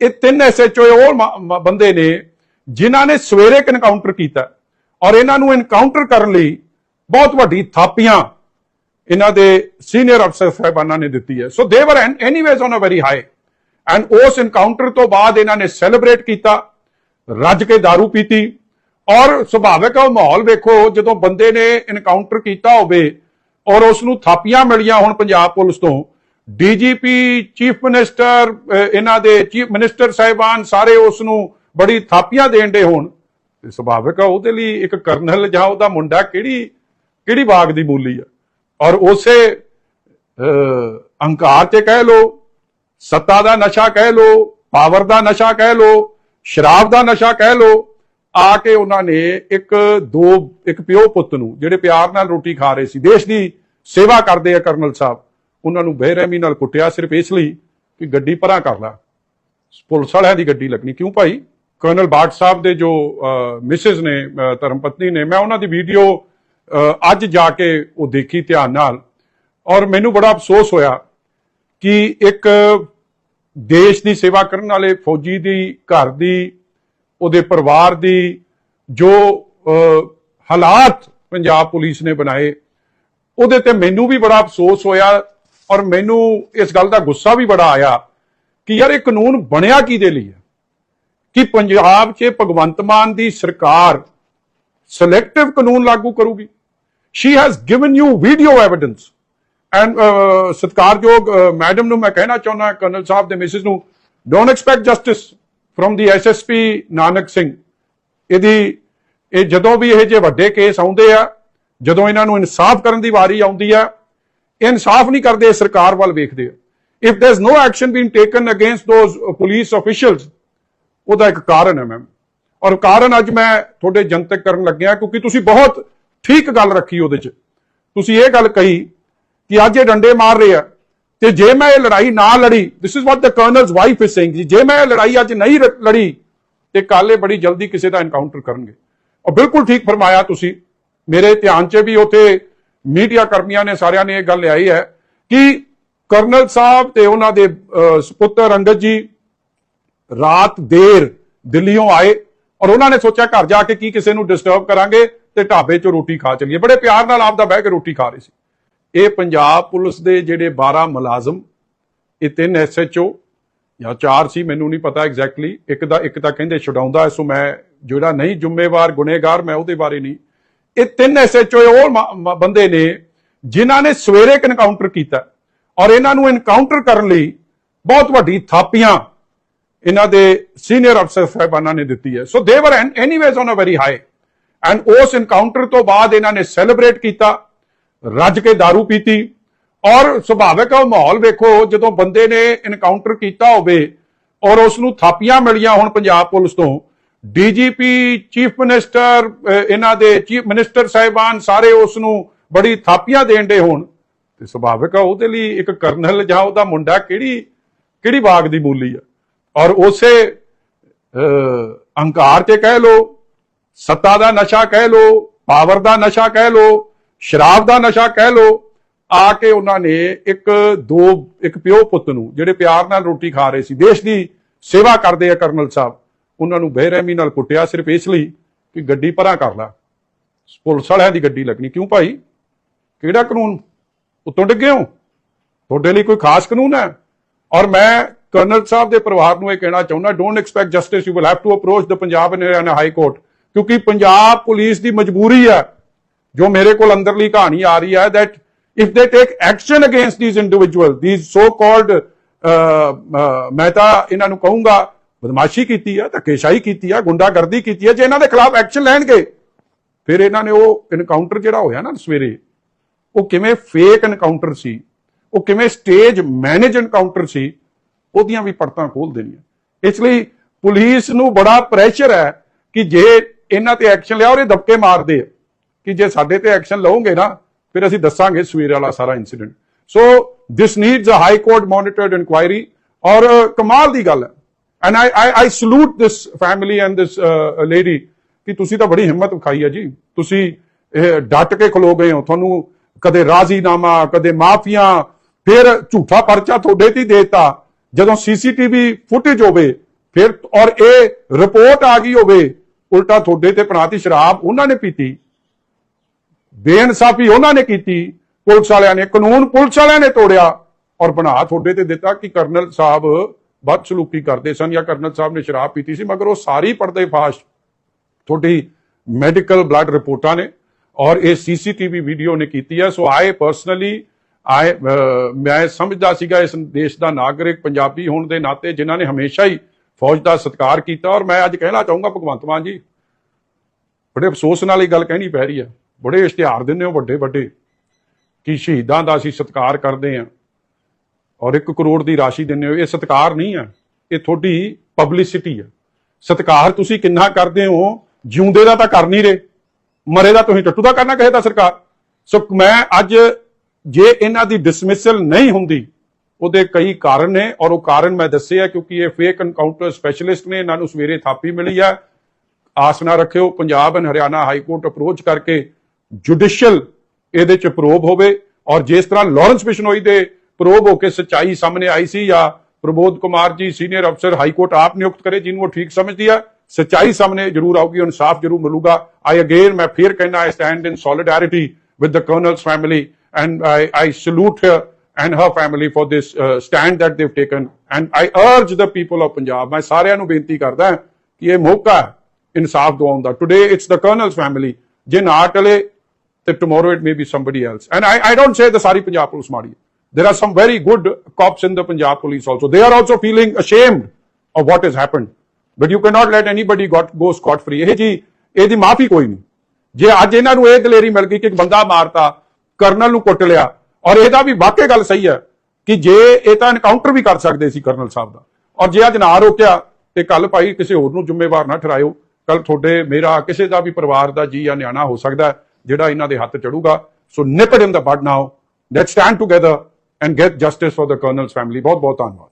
ਇਹ ਤਿੰਨ ਐਸਐਚਓ ਉਹ ਬੰਦੇ ਨੇ ਜਿਨ੍ਹਾਂ ਨੇ ਸਵੇਰੇ ਇਨਕਾਊਂਟਰ ਕੀਤਾ ਔਰ ਇਹਨਾਂ ਨੂੰ ਐਨਕਾਊਂਟਰ ਕਰਨ ਲਈ ਬਹੁਤ ਵੱਡੀ ਥਾਪੀਆਂ ਇਹਨਾਂ ਦੇ ਸੀਨੀਅਰ ਅਫਸਰ ਸਾਹਿਬਾਨਾਂ ਨੇ ਦਿੱਤੀ ਹੈ। So they were anyways on a very high and ਉਸ ਇਨਕਾਊਂਟਰ ਤੋਂ ਬਾਅਦ ਇਹਨਾਂ ਨੇ ਸੈਲੀਬ੍ਰੇਟ ਕੀਤਾ, ਰੱਜ ਕੇ दारू ਪੀਤੀ ਔਰ ਸੁਭਾਵਿਕ ਉਹ ਮਾਹੌਲ ਵੇਖੋ ਜਦੋਂ ਬੰਦੇ ਨੇ ਇਨਕਾਊਂਟਰ ਕੀਤਾ ਹੋਵੇ ਔਰ ਉਸ ਨੂੰ ਥਾਪੀਆਂ ਮਿਲੀਆਂ ਹੁਣ ਪੰਜਾਬ ਪੁਲਿਸ ਤੋਂ ਡੀਜੀਪੀ ਚੀਫ ਮਿਨਿਸਟਰ ਇਹਨਾਂ ਦੇ ਚੀਫ ਮਿਨਿਸਟਰ ਸਾਹਿਬਾਨ ਸਾਰੇ ਉਸ ਨੂੰ ਬੜੀ ਥਾਪੀਆਂ ਦੇਣ ਦੇ ਹੋਣ। ਤੇ ਸੁਭਾਵਿਕ ਆ ਉਹਦੇ ਲਈ ਇੱਕ ਕਰਨਲ ਜਾਂ ਉਹਦਾ ਮੁੰਡਾ ਕਿਹੜੀ ਕਿਹੜੀ ਬਾਗ ਦੀ ਬੋਲੀ ਆ? ਔਰ ਉਸੇ ਅਹ, ਅਹੰਕਾਰ ਤੇ ਕਹਿ ਲੋ ਸੱਤਾ ਦਾ ਨਸ਼ਾ ਕਹਿ ਲੋ ਪਾਵਰ ਦਾ ਨਸ਼ਾ ਕਹਿ ਲੋ ਸ਼ਰਾਬ ਦਾ ਨਸ਼ਾ ਕਹਿ ਲੋ ਆ ਕੇ ਉਹਨਾਂ ਨੇ ਇੱਕ ਦੋ ਇੱਕ ਪਿਓ ਪੁੱਤ ਨੂੰ ਜਿਹੜੇ ਪਿਆਰ ਨਾਲ ਰੋਟੀ ਖਾ ਰਹੇ ਸੀ ਦੇਸ਼ ਦੀ ਸੇਵਾ ਕਰਦੇ ਆ ਕਰਨਲ ਸਾਹਿਬ। ਉਹਨਾਂ ਨੂੰ ਬੇਰਹਿਮੀ ਨਾਲ ਕੁੱਟਿਆ ਸਿਰਫ ਇਸ ਲਈ ਕਿ ਗੱਡੀ ਪਰਾਂ ਕਰ ਲਾ। ਪੁਲਿਸ ਵਾਲਿਆਂ ਦੀ ਗੱਡੀ ਲੱਗਣੀ। ਕਿਉਂ ਭਾਈ? ਕਰਨਲ ਬਾਟ ਸਾਹਿਬ ਦੇ ਜੋ ਮਿਸਿਸ ਨੇ ਅਹ, ਧਰਮ ਪਤਨੀ ਨੇ ਮੈਂ ਉਹਨਾਂ ਦੀ ਵੀਡੀਓ ਅਹ, ਅੱਜ ਜਾ ਕੇ ਉਹ ਦੇਖੀ ਧਿਆਨ ਨਾਲ। ਔਰ ਮੈਨੂੰ ਬੜਾ ਅਫਸੋਸ ਹੋਇਆ ਕਿ ਇੱਕ ਦੇਸ਼ ਦੀ ਸੇਵਾ ਕਰਨ ਵਾਲੇ ਫੌਜੀ ਦੀ ਘਰ ਦੀ ਉਹਦੇ ਪਰਿਵਾਰ ਦੀ ਜੋ ਹਾਲਾਤ ਪੰਜਾਬ ਪੁਲਿਸ ਨੇ ਬਣਾਏ ਉਹਦੇ ਤੇ ਮੈਨੂੰ ਵੀ ਬੜਾ ਅਫਸੋਸ ਹੋਇਆ ਔਰ ਮੈਨੂੰ ਇਸ ਗੱਲ ਦਾ ਗੁੱਸਾ ਵੀ ਬੜਾ ਆਇਆ ਕਿ ਯਾਰ ਇਹ ਕਾਨੂੰਨ ਬਣਿਆ ਕਿਹਦੇ ਲਈ ਹੈ? ਕਿ ਪੰਜਾਬ 'ਚ ਭਗਵੰਤ ਮਾਨ ਦੀ ਸਰਕਾਰ ਸਿਲੈਕਟਿਵ ਕਾਨੂੰਨ ਲਾਗੂ ਕਰੂਗੀ? She has given you video evidence and ਸਤਕਾਰਯੋਗ ਮੈਡਮ ਨੂੰ ਮੈਂ ਕਹਿਣਾ ਚਾਹੁੰਦਾ ਕਰਨਲ ਸਾਹਿਬ ਦੇ ਮਿਸਿਸ ਨੂੰ don't expect justice firm the SSP Nanak Singh ਇਹਦੀ, ਇਹ ਜਦੋਂ ਵੀ ਇਹ ਜੇ ਵੱਡੇ ਕੇਸ ਆਉਂਦੇ ਆ, ਜਦੋਂ ਇਹਨਾਂ ਨੂੰ ਇਨਸਾਫ ਕਰਨ ਦੀ ਵਾਰੀ ਆਉਂਦੀ ਆ ਇਨਸਾਫ ਨਹੀਂ ਕਰਦੇ ਸਰਕਾਰ ਵੱਲ ਵੇਖਦੇ ਆ। If there is no action been taken against those police officials ਉਹਦਾ ਇੱਕ ਕਾਰਨ ਹੈ ਮੈਮ ਔਰ ਕਾਰਨ ਅੱਜ ਮੈਂ ਤੁਹਾਡੇ ਜਨਤਕ ਕਰਨ ਲੱਗਿਆ ਕਿਉਂਕਿ ਤੁਸੀਂ ਬਹੁਤ ਠੀਕ ਗੱਲ ਰੱਖੀ ਉਹਦੇ 'ਚ। ਤੁਸੀਂ ਇਹ ਗੱਲ ਕਹੀ ਕਿ ਅੱਜ ਇਹ ਡੰਡੇ ਮਾਰ ਰਹੇ ਆ ਤੇ ਜੇ ਮੈਂ ਇਹ ਲੜਾਈ ਨਾ ਲੜੀ this is what the colonel's wife is saying ਜੇ ਮੈਂ ਇਹ ਲੜਾਈ ਅੱਜ ਨਹੀਂ ਲੜੀ, ਤੇ ਕੱਲ ਇਹ ਬੜੀ ਜਲਦੀ ਕਿਸੇ ਦਾ ਐਨਕਾਊਂਟਰ ਕਰਨਗੇ। ਔਰ ਬਿਲਕੁਲ ਠੀਕ ਫਰਮਾਇਆ ਤੁਸੀਂ, ਮੇਰੇ ਧਿਆਨ 'ਚ ਵੀ ਉੱਥੇ ਮੀਡੀਆ ਕਰਮੀਆਂ ਨੇ ਸਾਰਿਆਂ ਨੇ ਇਹ ਗੱਲ ਲਿਆਈ ਹੈ ਕਿ ਕਰਨਲ ਸਾਹਿਬ ਤੇ ਉਹਨਾਂ ਦੇ ਅਹ, ਸੁਪੁੱਤਰ ਅੰਗਦ ਜੀ ਰਾਤ ਦੇਰ ਦਿੱਲੀੋਂ ਆਏ ਔਰ ਉਹਨਾਂ ਨੇ ਸੋਚਿਆ ਘਰ ਜਾ ਕੇ ਕੀ ਕਿਸੇ ਨੂੰ ਡਿਸਟਰਬ ਕਰਾਂਗੇ ਤੇ ਢਾਬੇ 'ਚ ਰੋਟੀ ਖਾ ਚਲੀਏ। ਬੜੇ ਪਿਆਰ ਨਾਲ ਆਪਦਾ ਬਹਿ ਕੇ ਰੋਟੀ ਖਾ ਰਹੇ ਸੀ। ਇਹ ਪੰਜਾਬ ਪੁਲਿਸ ਦੇ ਜਿਹੜੇ 12 ਮੁਲਾਜ਼ਮ ਇਹ ਤਿੰਨ ਐਸਐਚਓ ਜਾਂ ਚਾਰ ਸੀ ਮੈਨੂੰ ਨਹੀਂ ਪਤਾ ਐਗਜ਼ੈਕਟਲੀ ਇੱਕ ਦਾ ਇੱਕ ਤਾਂ ਕਹਿੰਦੇ ਛਡਾਉਂਦਾ ਸੋ ਮੈਂ ਜਿਹੜਾ ਨਹੀਂ ਜ਼ਿੰਮੇਵਾਰ ਗੁਨੇਗਾਰ ਮੈਂ ਉਹਦੇ ਬਾਰੇ ਨਹੀਂ ਇਹ ਤਿੰਨ ਐਸਐਚਓ ਉਹ ਬੰਦੇ ਨੇ ਜਿਨ੍ਹਾਂ ਨੇ ਸਵੇਰੇ ਇੱਕ ਐਨਕਾਊਂਟਰ ਕੀਤਾ ਔਰ ਇਹਨਾਂ ਨੂੰ ਐਨਕਾਊਂਟਰ ਕਰਨ ਲਈ ਬਹੁਤ ਵੱਡੀ ਥਾਪੀਆਂ ਇਹਨਾਂ ਦੇ ਸੀਨੀਅਰ ਅਫਸਰ ਸਾਹਿਬਾਨਾਂ ਨੇ ਦਿੱਤੀ ਹੈ। So they were anyways on a very high end ਉਸ ਐਨਕਾਊਂਟਰ ਤੋਂ ਬਾਅਦ ਇਹਨਾਂ ਨੇ ਸੈਲੀਬ੍ਰੇਟ ਕੀਤਾ, ਰੱਜ ਕੇ दारू ਪੀਤੀ ਔਰ ਸੁਭਾਵਿਕ ਉਹ ਮਾਹੌਲ ਵੇਖੋ ਜਦੋਂ ਬੰਦੇ ਨੇ ਐਨਕਾਊਂਟਰ ਕੀਤਾ ਹੋਵੇ ਔਰ ਉਸ ਨੂੰ ਥਾਪੀਆਂ ਮਿਲੀਆਂ ਹੁਣ ਪੰਜਾਬ ਪੁਲਿਸ ਤੋਂ ਡੀਜੀਪੀ ਚੀਫ ਮਿਨਿਸਟਰ ਇਹਨਾਂ ਦੇ ਚੀਫ ਮਿਨਿਸਟਰ ਸਾਹਿਬਾਨ ਸਾਰੇ ਉਸ ਨੂੰ ਬੜੀ ਥਾਪੀਆਂ ਦੇਣ ਦੇ ਹੋਣ। ਤੇ ਸੁਭਾਵਿਕ ਆ ਉਹਦੇ ਲਈ ਇੱਕ ਕਰਨਲ ਜਾਂ ਉਹਦਾ ਮੁੰਡਾ ਕਿਹੜੀ ਕਿਹੜੀ ਬਾਗ ਦੀ ਮੂਲੀ ਆ? ਔਰ ਉਸੇ ਅਹ, ਅਹੰਕਾਰ ਤੇ ਕਹਿ ਲੋ ਸੱਤਾ ਦਾ ਨਸ਼ਾ ਕਹਿ ਲੋ ਪਾਵਰ ਦਾ ਨਸ਼ਾ ਕਹਿ ਲੋ ਸ਼ਰਾਬ ਦਾ ਨਸ਼ਾ ਕਹਿ ਲੋ ਆ ਕੇ ਉਹਨਾਂ ਨੇ ਇੱਕ ਦੋ ਇੱਕ ਪਿਓ ਪੁੱਤ ਨੂੰ ਜਿਹੜੇ ਪਿਆਰ ਨਾਲ ਰੋਟੀ ਖਾ ਰਹੇ ਸੀ ਦੇਸ਼ ਦੀ ਸੇਵਾ ਕਰਦੇ ਆ ਕਰਨਲ ਸਾਹਿਬ। ਉਹਨਾਂ ਨੂੰ ਬੇਰਹਿਮੀ ਨਾਲ ਕੁੱਟਿਆ ਸਿਰਫ ਇਸ ਲਈ ਕਿ ਗੱਡੀ ਪਰਾਂ ਕਰ ਲਾ। ਪੁਲਿਸ ਵਾਲਿਆਂ ਦੀ ਗੱਡੀ ਲੱਗਣੀ। ਕਿਉਂ ਭਾਈ? ਕਿਹੜਾ ਕਾਨੂੰਨ? ਉੱਤੋਂ ਡਿੱਗੇ ਹੋ? ਤੁਹਾਡੇ ਲਈ ਕੋਈ ਖਾਸ ਕਾਨੂੰਨ ਹੈ? ਔਰ ਮੈਂ ਕਰਨਲ ਸਾਹਿਬ ਦੇ ਪਰਿਵਾਰ ਨੂੰ ਇਹ ਕਹਿਣਾ ਚਾਹੁੰਦਾ don't expect justice you will have to approach the Punjab and Haryana high court ਕਿਉਂਕਿ ਪੰਜਾਬ ਪੁਲਿਸ ਦੀ ਮਜਬੂਰੀ ਹੈ, ਜੋ ਮੇਰੇ ਕੋਲ ਅੰਦਰਲੀ ਕਹਾਣੀ ਆ ਰਹੀ ਹੈ, that if they take action against these individuals, these so called ਮੈਂ ਤਾਂ ਇਹਨਾਂ ਨੂੰ ਕਹੂੰਗਾ ਬਦਮਾਸ਼ੀ ਕੀਤੀ ਹੈ ਧੱਕੇਸ਼ਾਹੀ ਕੀਤੀ ਆ, ਗੁੰਡਾਗਰਦੀ ਕੀਤੀ ਹੈ ਜੇ ਇਹਨਾਂ ਦੇ ਖਿਲਾਫ ਐਕਸ਼ਨ ਲੈਣਗੇ, ਫਿਰ ਇਹਨਾਂ ਨੇ ਉਹ ਇਨਕਾਊਂਟਰ ਜਿਹੜਾ ਹੋਇਆ ਨਾ ਸਵੇਰੇ, ਉਹ ਕਿਵੇਂ ਫੇਕ ਇਨਕਾਊਂਟਰ ਸੀ, ਉਹ ਕਿਵੇਂ ਸਟੇਜ ਮੈਨੇਜ ਇਨਕਾਊਂਟਰ ਸੀ, ਉਹਦੀਆਂ ਵੀ ਪਰਤਾਂ ਖੋਲ ਦੇਣੀਆਂ। ਇਸ ਲਈ ਪੁਲਿਸ ਨੂੰ ਬੜਾ ਪ੍ਰੈਸ਼ਰ ਹੈ ਕਿ ਜੇ ਇਹਨਾਂ ਤੇ ਐਕਸ਼ਨ ਲਿਆ ਔਰ ਇਹ ਦਬਕੇ ਮਾਰਦੇ ਆ, ਕਿ ਜੇ ਸਾਡੇ ਤੇ ਐਕਸ਼ਨ ਲਓਗੇ ਨਾ, ਫਿਰ ਅਸੀਂ ਦੱਸਾਂਗੇ ਸਵੇਰ ਵਾਲਾ ਸਾਰਾ incident so this needs a high court monitored inquiry ਔਰ ਕਮਾਲ ਦੀ ਗੱਲ ਹੈ। And I I salute this family and this lady ਕਿ ਤੁਸੀਂ ਤਾਂ ਬੜੀ ਹਿੰਮਤ ਵਿਖਾਈ ਹੈ ਜੀ ਤੁਸੀਂ ਇਹ ਡਟ ਕੇ ਖਲੋ ਗਏ ਹੋ ਤੁਹਾਨੂੰ ਕਦੇ ਰਾਜ਼ੀਨਾਮਾ ਕਦੇ ਮਾਫੀਆਂ ਫਿਰ ਝੂਠਾ ਪਰਚਾ ਤੁਹਾਡੇ ਤੇ ਦੇਤਾ ਜਦੋਂ ਸੀਸੀਟੀਵੀ ਫੁਟੇਜ ਹੋਵੇ ਫਿਰ ਔਰ ਇਹ ਰਿਪੋਰਟ ਆ ਗਈ ਹੋਵੇ ਉਲਟਾ ਤੁਹਾਡੇ ਤੇ ਬਣਾਤੀ ਸ਼ਰਾਬ ਉਹਨਾਂ ਨੇ ਪੀਤੀ ਬੇਇਨਸਾਫੀ ਉਹਨਾਂ ਨੇ ਕੀਤੀ ਪੁਲਿਸ ਵਾਲਿਆਂ ਨੇ ਕਾਨੂੰਨ ਪੁਲਿਸ ਵਾਲਿਆਂ ਨੇ ਤੋੜਿਆ ਔਰ ਬਣਾ ਤੁਹਾਡੇ ਤੇ ਦਿੱਤਾ ਕਿ ਕਰਨਲ ਸਾਹਿਬ ਬਦਸਲੂਕੀ ਕਰਦੇ ਸਨ ਜਾਂ ਕਰਨਲ ਸਾਹਿਬ ਨੇ ਸ਼ਰਾਬ ਪੀਤੀ ਸੀ, ਮਗਰ ਉਹ ਸਾਰੀ ਪਰਦੇ ਫਾਸ਼ ਤੁਹਾਡੀ ਮੈਡੀਕਲ ਬਲੱਡ ਰਿਪੋਰਟਾਂ ਨੇ ਔਰ ਇਹ ਸੀਸੀਟੀਵੀ ਵੀਡੀਓ ਨੇ ਕੀਤੀ ਹੈ। ਸੋ ਆਏ ਪਰਸਨਲੀ ਆਏ ਮੈਂ ਸਮਝਦਾ ਸੀਗਾ ਇਸ ਦੇਸ਼ ਦਾ ਨਾਗਰਿਕ ਪੰਜਾਬੀ ਹੋਣ ਦੇ ਨਾਤੇ ਜਿਨ੍ਹਾਂ ਨੇ ਹਮੇਸ਼ਾ ਹੀ ਫੌਜ ਦਾ ਸਤਿਕਾਰ ਕੀਤਾ ਔਰ ਮੈਂ ਅੱਜ ਕਹਿਣਾ ਚਾਹੂੰਗਾ ਭਗਵੰਤ ਮਾਨ ਜੀ, ਬੜੇ ਅਫਸੋਸ ਨਾਲ ਇਹ ਗੱਲ ਕਹਿਣੀ ਪੈ ਰਹੀ ਹੈ। ਬੜੇ ਇਸ਼ਤਿਹਾਰ ਦਿੰਦੇ ਹੋ ਵੱਡੇ ਵੱਡੇ ਕਿ ਸ਼ਹੀਦਾਂ ਦਾ ਅਸੀਂ ਸਤਿਕਾਰ ਕਰਦੇ ਹਾਂ। ਔਰ 1 ਕਰੋੜ ਦੀ ਰਾਸ਼ੀ ਦਿੰਦੇ ਹੋ, ਇਹ ਸਤਿਕਾਰ ਨਹੀਂ ਹੈ। ਇਹ ਤੁਹਾਡੀ ਪਬਲਿਸਿਟੀ ਹੈ। ਸਤਿਕਾਰ ਤੁਸੀਂ ਕਿੰਨਾ ਕਰਦੇ ਹੋ? ਜਿਉਂਦੇ ਦਾ ਤਾਂ ਕਰ ਨਹੀਂ ਰਹੇ। ਮਰੇ ਦਾ ਤੁਸੀਂ ਟੱਟੂ ਦਾ ਕਰਨਾ, ਕਹੇ ਤਾਂ ਸਰਕਾਰ। ਸੋ ਮੈਂ ਅੱਜ ਜੇ ਇਹਨਾਂ ਦੀ ਡਿਸਮਿਸਲ ਨਹੀਂ ਹੁੰਦੀ, ਉਹਦੇ ਕਈ ਕਾਰਨ ਨੇ ਔਰ ਉਹ ਕਾਰਨ ਮੈਂ ਦੱਸੇ ਆ ਕਿਉਂਕਿ ਇਹ ਫੇਕ ਐਨਕਾਊਂਟਰ ਸਪੈਸ਼ਲਿਸਟ ਨੇ, ਇਹਨਾਂ ਨੂੰ ਸਵੇਰੇ ਥਾਪੀ ਮਿਲੀ ਆ। ਆਸ ਨਾ ਰੱਖਿਓ, Punjab and Haryana high court approach ਕਰਕੇ ਜੁਡੀਸ਼ੀਅਲ ਇਹਦੇ ਚ ਪ੍ਰੋਬ ਹੋਵੇ ਔਰ ਜਿਸ ਤਰ੍ਹਾਂ ਲਾਰੈਂਸ ਬਿਸ਼ਨੋਈ ਦੇ ਪ੍ਰੋਬ ਹੋ ਕੇ ਸੱਚਾਈ ਸਾਹਮਣੇ ਆਈ ਸੀ ਜਾਂ ਪ੍ਰਬੋਧ ਕੁਮਾਰ ਜੀ ਸੀਨੀਅਰ ਅਫਸਰ ਹਾਈ ਕੋਰਟ ਆਪ ਨਿਯੁਕਤ ਕਰੇ ਜਿਹਨੂੰ ਉਹ ਠੀਕ ਸਮਝਦੀ ਆ ਸੱਚਾਈ ਸਾਹਮਣੇ ਜ਼ਰੂਰ ਆਊਗੀ ਇਨਸਾਫ ਜ਼ਰੂਰ ਮਿਲੂਗਾ। ਆਈ ਅਗੇਨ ਮੈਂ ਫਿਰ ਕਹਿਣਾ I stand in solidarity with the colonel's family and I I salute her and her family for this uh, stand that they've taken and I urge the people of Punjab ਮੈਂ ਸਾਰਿਆਂ ਨੂੰ ਬੇਨਤੀ ਕਰਦਾ ਕਿ ਇਹ ਮੌਕਾ ਹੈ ਇਨਸਾਫ ਦਿਵਾਉਣ ਦਾ। Today it's the colonel's family ਜੇ ਨਾ ਟਲੇ ਤੇ tomorrow it may be somebody else and I I don't say the ਸਾਰੀ ਪੰਜਾਬ ਪੁਲਿਸ ਮਾੜੀ ਹੈ। There are some very good cops in the Punjab police also. They are also feeling ashamed of what has happened. But you cannot let anybody got, go scot free ਇਹ ਜੀ ਇਹਦੀ ਮਾਫੀ ਕੋਈ ਨਹੀਂ। ਜੇ ਅੱਜ ਇਹਨਾਂ ਨੂੰ ਇਹ ਦਲੇਰੀ ਮਿਲ ਗਈ ਕਿ ਇੱਕ ਬੰਦਾ ਮਾਰਤਾ, ਕਰਨਲ ਨੂੰ ਕੁੱਟ ਲਿਆ, ਔਰ ਇਹਦਾ ਵੀ ਵਾਕਿਆ ਗੱਲ ਸਹੀ ਹੈ ਕਿ ਜੇ ਇਹ ਤਾਂ ਐਨਕਾਊਂਟਰ ਵੀ ਕਰ ਸਕਦੇ ਸੀ ਕਰਨਲ ਸਾਹਿਬ ਦਾ। ਔਰ ਜੇ ਅੱਜ ਨਾ ਰੋਕਿਆ, ਤੇ ਕੱਲ ਭਾਈ ਕਿਸੇ ਹੋਰ ਨੂੰ ਜ਼ਿੰਮੇਵਾਰ ਨਾ ਠਹਿਰਾਇਓ। ਕੱਲ ਤੁਹਾਡੇ, ਮੇਰਾ, ਕਿਸੇ ਦਾ ਵੀ ਪਰਿਵਾਰ ਦਾ ਜੀ ਜਾਂ ਨਿਆਣਾ ਹੋ ਸਕਦਾ ਜਿਹੜਾ ਇਹਨਾਂ ਦੇ ਹੱਥ ਚੜੂਗਾ। So nip it in the bud now let's stand together and get justice for the colonel's family. Both, both बहुत both.